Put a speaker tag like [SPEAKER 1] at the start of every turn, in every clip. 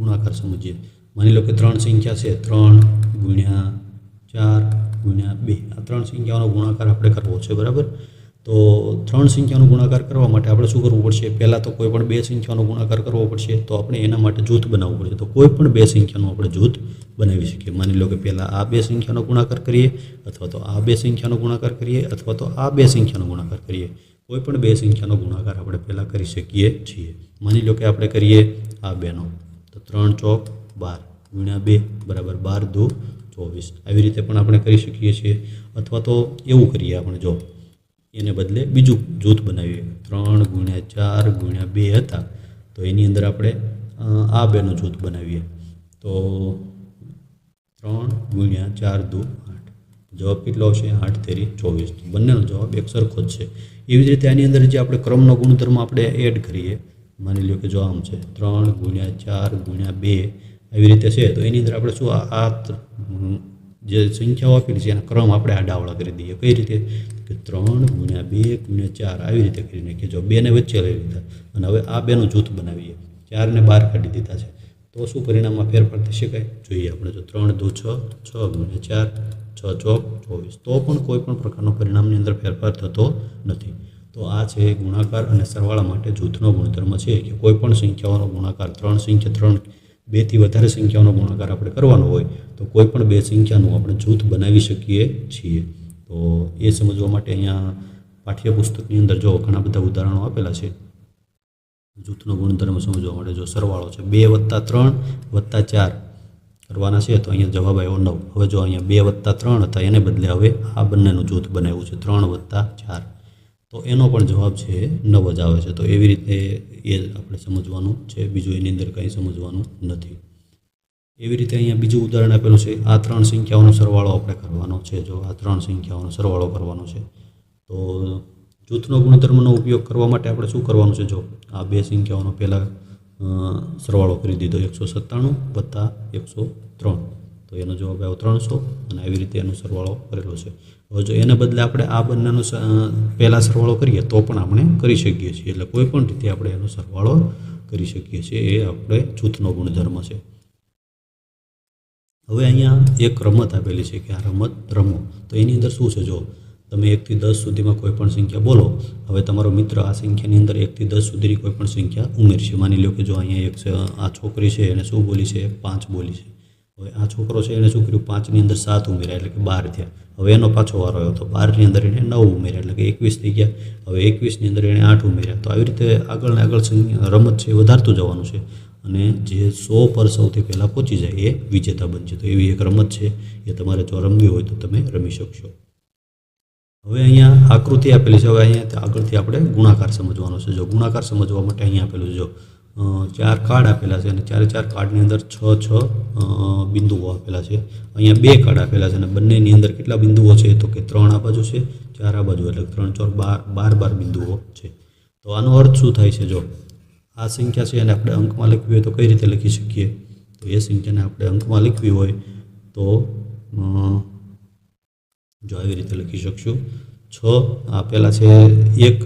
[SPEAKER 1] ગુણાકાર સમજીએ. માની લો કે ત્રણ સંખ્યા છે, ત્રણ ગુણ્યા ચાર ગુણ્યા બે. આ ત્રણ સંખ્યાઓનો ગુણાકાર આપણે કરવો છે, બરાબર? તો ત્રણ સંખ્યાનો ગુણાકાર કરવા માટે આપણે શું કરવું પડશે? પહેલાં તો કોઈ પણ બે સંખ્યાનો ગુણાકાર કરવો પડશે, તો આપણે એના માટે જૂથ બનાવવું પડશે. તો કોઈ પણ બે સંખ્યાનું આપણે જૂથ બનાવી શકીએ. માની લો કે પહેલાં આ બે સંખ્યાનો ગુણાકાર કરીએ, અથવા તો આ બે સંખ્યાનો ગુણાકાર કરીએ, અથવા તો આ બે સંખ્યાનો ગુણાકાર કરીએ. કોઈ પણ બે સંખ્યાનો ગુણાકાર આપણે પહેલાં કરી શકીએ છીએ. માની લો કે આપણે કરીએ આ બેનો. તો ત્રણ ચોક, બાર. ગુણ્યા બે બરાબર બાર દો ચોવીસ. આવી રીતે પણ આપણે કરી શકીએ છીએ. અથવા તો એવું કરીએ આપણે, જો. એને બદલે બીજું જૂથ બનાવીએ. ત્રણ ગુણ્યા ચાર ગુણ્યા બે હતા. તો એની અંદર આપણે આ બેનું જૂથ બનાવીએ. તો ત્રણ ગુણ્યા ચાર દો આઠ. જવાબ કેટલો આવશે? આઠ તેરી ચોવીસ. બંનેનો જવાબ એક સરખો જ છે. એવી જ રીતે આની અંદર જે આપણે ક્રમનો ગુણધર્મ આપણે એડ કરીએ માની લો કે જો આમ છે, ત્રણ ગુણ્યા ચાર ગુણ્યા બે આવી રીતે છે, તો એની અંદર આપણે શું આ આ જે સંખ્યાઓ આપેલી છે, એના ક્રમ આપણે આડાવડા કરી દઈએ. કઈ રીતે? કે ત્રણ ગુણ્યા બે ગુણ્યા ચાર આવી રીતે કરી નાખીએ. જો બેને વચ્ચે લઈ લીધા, અને હવે આ બેનું જૂથ બનાવીએ. ચારને બહાર કાઢી દીધા છે. તો શું પરિણામમાં ફેરફાર થઈ શકાય? જોઈએ આપણે. જો ત્રણ દૂ છ છ ગુણ્યા ચાર, છ ચોક, ચોવીસ. તો પણ કોઈ પણ પ્રકારનો પરિણામની અંદર ફેરફાર થતો નથી. તો આ છે ગુણાકાર અને સરવાળા માટે જૂથનો ગુણધર્મ છે કે કોઈ પણ સંખ્યાઓનો ગુણાકાર ત્રણ સંખ્યા ત્રણ બેથી વધારે સંખ્યાઓનો ગુણાકાર આપણે કરવાનો હોય તો કોઈ પણ બે સંખ્યાનું આપણે જૂથ બનાવી શકીએ છીએ. તો એ સમજવા માટે અહીંયા પાઠ્યપુસ્તકની અંદર જો ઘણા બધા ઉદાહરણો આપેલા છે, જૂથનો ગુણધર્મ સમજવા માટે જો સરવાળો છે બે વત્તા ત્રણ વત્તા ચાર કરવાના છે તો અહીંયા જવાબ આવ્યો નવ. હવે જો અહીંયા બે વત્તા ત્રણ હતા એને બદલે હવે આ બંનેનું જૂથ બનાવ્યું છે ત્રણ વત્તા ચાર. તો એનો પણ જવાબ છે નવ જ આવે છે. તો એવી રીતે એ આપણે સમજવાનું છે, બીજું એની અંદર કંઈ સમજવાનું નથી. એવી રીતે અહીંયા બીજું ઉદાહરણ આપેલું છે, આ ત્રણ સંખ્યાઓનો સરવાળો આપણે કરવાનો છે. જો આ ત્રણ સંખ્યાઓનો સરવાળો કરવાનો છે, તો જૂથનો ગુણધર્મનો ઉપયોગ કરવા માટે આપણે શું કરવાનું છે? જો આ બે સંખ્યાઓનો પહેલાં સરવાળો કરી દીધો, એકસો સત્તાણું વત્તા એકસો ત્રણ. તો એનો જવાબ આવ્યો ત્રણસો અને આવી રીતે એનો સરવાળો કરેલો છે. હવે જો એને બદલે આપણે આ બંનેનો પહેલાં સરવાળો કરીએ તો પણ આપણે કરી શકીએ છીએ. એટલે કોઈ પણ રીતે આપણે એનો સરવાળો કરી શકીએ છીએ. એ આપણે જૂથનો ગુણધર્મ છે. હવે અહીંયા એક રમત આપેલી છે કે આ રમત રમો. તો એની અંદર શું છે? જો તમે એકથી દસ સુધીમાં કોઈ પણ સંખ્યા બોલો. હવે તમારો મિત્ર આ સંખ્યાની અંદર એકથી દસ સુધીની કોઈ પણ સંખ્યા ઉમેરશે. માની લો કે જો અહીંયા એક આ છોકરી છે, એને શું બોલી છે? પાંચ બોલી છે. હવે આ છોકરો છે, એણે શું કર્યું? પાંચની અંદર સાત ઉમેર્યા, એટલે કે બાર થયા. હવે એનો પાછો વારો આવ્યો તો બારની અંદર એણે નવ ઉમેર્યા, એટલે કે એકવીસ થઈ ગયા. હવે એકવીસની અંદર એણે આઠ ઉમેર્યા. તો આવી રીતે આગળ ને આગળ રમત છે એ વધારતું જવાનું છે. અને જે સો પર સૌથી પહેલાં પહોંચી જાય એ વિજેતા બનશે તો એવી એક રમત છે, એ તમારે જો રમવી હોય તો તમે રમી શકશો. હવે અહીંયા આકૃતિ આપેલી છે. હવે અહીંયા આગળથી આપણે ગુણાકાર સમજવાનો છે. જો ગુણાકાર સમજવા માટે અહીંયા આપેલું જો ચાર કાર્ડ આપેલા છે અને ચારે ચાર કાર્ડની અંદર છ છ બિંદુઓ આપેલા છે. અહીંયા બે કાર્ડ આપેલા છે અને બંનેની અંદર કેટલા બિંદુઓ છે તો કે ત્રણ આ બાજુ છે, ચાર આ બાજુ, એટલે ત્રણ ચોર બાર બાર બાર બિંદુઓ છે. તો આનો અર્થ શું થાય છે? જો, આ સંખ્યા છે એને આપણે અંકમાં લખવી હોય તો કઈ રીતે લખી શકીએ? તો એ સંખ્યાને આપણે અંકમાં લખવી હોય તો જો આવી રીતે લખી શકશું. છ આપેલા છે એક,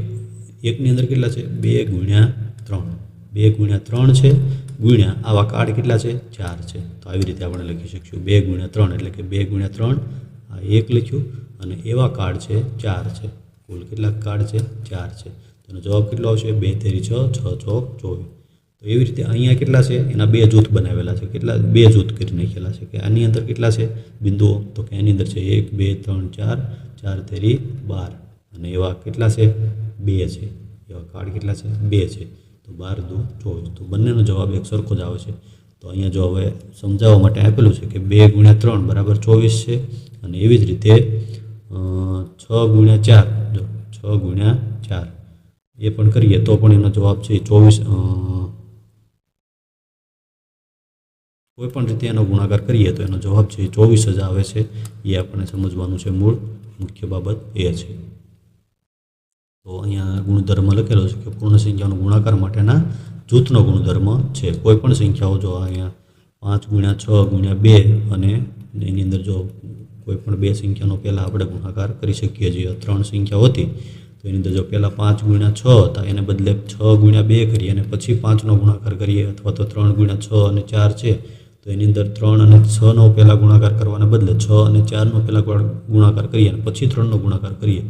[SPEAKER 1] એકની અંદર કેટલા છે? બે ગુણ્યા ત્રણ. બે ગુણ્યા ત્રણ છે, ગુણ્યા આવા કાર્ડ કેટલા છે? ચાર છે. તો આવી રીતે આપણે લખી શકીશું. બે ગુણ્યા ત્રણ એટલે કે બે ગુણ્યા ત્રણ, આ એક લખ્યું અને એવા કાર્ડ છે, ચાર છે. કુલ કેટલા કાર્ડ છે? ચાર છે. તેનો જવાબ કેટલો આવશે? બે તેરી છ છ ચોક ચોવીસ. તો એવી રીતે અહીંયા કેટલા છે? એના બે જૂથ બનાવેલા છે. કેટલા? બે જૂથ કરી નાખેલા છે કે આની અંદર કેટલા છે? બિંદુઓ. તો કે એની અંદર છે એક, બે, ત્રણ, ચાર ચાર તેરી બાર. અને એવા કેટલા છે? બે છે. એવા કાર્ડ કેટલા છે? બે છે. તો બાર દુ ચોવીસ તો બંનેનો જવાબ એક સરખો જ આવે છે. તો અહીંયા જો હવે સમજાવવા માટે આપેલું છે કે બે ગુણ્યા ત્રણ બરાબર ચોવીસ છે અને એવી જ રીતે છ ગુણ્યા ચાર, જો, છ ગુણ્યા ચાર. એ પણ કરીએ તો પણ એનો જવાબ છે ચોવીસ કોઈ પણ રીતે એનો ગુણાકાર કરીએ તો એનો જવાબ છે ચોવીસ જ આવે છે. એ આપણને સમજવાનું છે મૂળ. મુખ્ય બાબત એ છે. તો અહીંયા ગુણધર્મ લખેલો છે કે પૂર્ણ સંખ્યાનો ગુણાકાર માટેના જૂથનો ગુણધર્મ છે. કોઈ પણ સંખ્યાઓ જો અહીંયા પાંચ ગુણ્યા છ ગુણ્યા બે અને એની અંદર જો કોઈ પણ બે સંખ્યાનો પહેલાં આપણે ગુણાકાર કરી શકીએ છીએ ત્રણ સંખ્યાઓ હતી, તો એની અંદર જો પહેલાં પાંચ ગુણ્યા છ હતા એને બદલે છ ગુણ્યા બે કરીએ અને પછી પાંચનો ગુણાકાર કરીએ અથવા તો ત્રણ ગુણ્યા છ અને ચાર છે, તો એની અંદર ત્રણ અને છનો પહેલાં ગુણાકાર કરવાને બદલે છ અને ચારનો પહેલાં ગુણાકાર કરીએ અને પછી ત્રણનો ગુણાકાર કરીએ.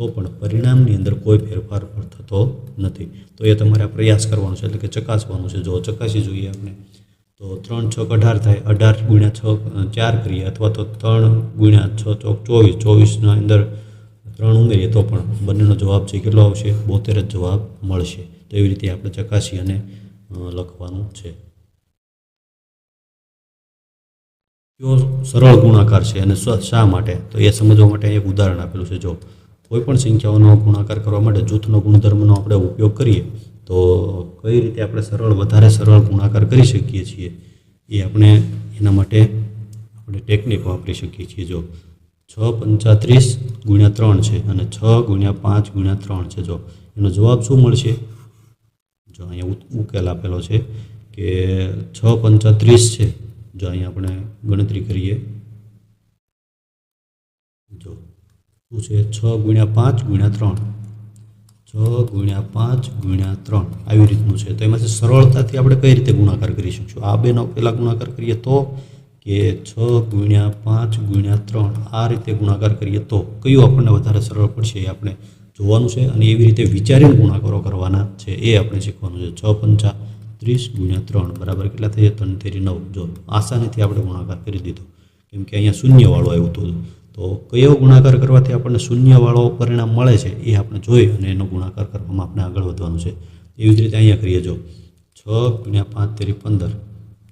[SPEAKER 1] તો પણ પરિણામની અંદર કોઈ ફેરફાર પણ થતો નથી. તો એ તમારે આ પ્રયાસ કરવાનો છે, એટલે કે ચકાસવાનું છે. જો ચકાસી જોઈએ આપણે, તો ત્રણ છ અઢાર થાય, અઢાર ગુણ્યા છ ચાર કરીએ, અથવા તો ત્રણ ગુણ્યા છ, ચોક ચોવીસ, ચોવીસના અંદર ત્રણ ઉમેરીએ, તો પણ બંનેનો જવાબ છે કેટલો આવશે? બોતેર જ જવાબ મળશે. તો એવી રીતે આપણે ચકાસી અને લખવાનું છે. કયો સરળ ગુણાકાર છે અને શા માટે? તો એ સમજવા માટે એક ઉદાહરણ આપેલું છે, જો કોઈ પણ સંખ્યાઓનો ગુણાકાર કરવા માટે જૂથનો ગુણધર્મનો આપણે ઉપયોગ કરીએ, તો કઈ રીતે આપણે સરળ, વધારે સરળ ગુણાકાર કરી શકીએ છીએ એ આપણે એના માટે આપણે ટેકનિક વાપરી શકીએ છીએ. જો છ પંચાત્રીસ ગુણ્યા ત્રણ છે અને છ ગુણ્યા પાંચ ગુણ્યા ત્રણ છે. જો એનો જવાબ શું મળશે? જો અહીંયા ઉકેલ આપેલો છે કે છ પંચાત્રીસ છે. જો અહીંયા આપણે ગણતરી કરીએ. જો શું છે છ ગુણ્યા પાંચ ગુણ્યા ત્રણ. છ ગુણ્યા પાંચ ગુણ્યા ત્રણ. આવી રીતનું છે. તો એમાંથી સરળતાથી આપણે કઈ રીતે ગુણાકાર કરી શકશું? આ બેનો પહેલાં ગુણાકાર કરીએ તો કે છ ગુણ્યા પાંચ ગુણ્યા ત્રણ. આ રીતે ગુણાકાર કરીએ તો કયું આપણને વધારે સરળ પડશે એ આપણે જોવાનું છે અને એવી રીતે વિચારીને ગુણાકારો કરવાના છે એ આપણે શીખવાનું છે. છ પંચા ત્રીસ ગુણ્યા ત્રણ. બરાબર કેટલા થઈ ત્રણ તેરી નવ. જો આસાનીથી આપણે ગુણાકાર કરી દીધો. કેમ કે અહીંયા શૂન્યવાળો આવ્યું હતું. તો કયો ગુણાકાર કરવાથી આપણને શૂન્યવાળો પરિણામ મળે છે એ આપણે જોઈ અને એનો ગુણાકાર કરવામાં આપણે આગળ વધવાનું છે. એવી જ રીતે અહીંયા કરીએ જો છ ગુણ્યા પાંચ તેરી પંદર.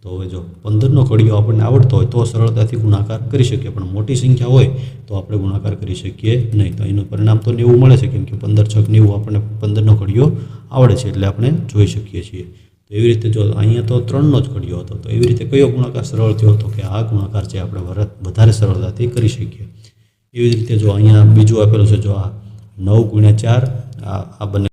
[SPEAKER 1] તો હવે જો પંદરનો કડીઓ આપણને આવડતો હોય તો સરળતાથી ગુણાકાર કરી શકીએ. પણ મોટી સંખ્યા હોય તો આપણે ગુણાકાર કરી શકીએ નહીં. તો એનું પરિણામ તો નેવું મળે છે. કેમ કે પંદર છક નેવું આપણને પંદરનો કડીઓ આવડે છે એટલે આપણે જોઈ શકીએ છીએ. એવી રીતે જો અહીંયા તો ત્રણનો જ ઘડ્યો હતો, તો એવી રીતે કયો ગુણાકાર સરળ થયો હતો કે આ ગુણાકાર છે આપણે વરત, વધારે સરળતાથી કરી શકીએ? એવી રીતે જો અહીંયા બીજું આપેલું છે, જો આ નવ ગુણ્યા ચાર આ બંને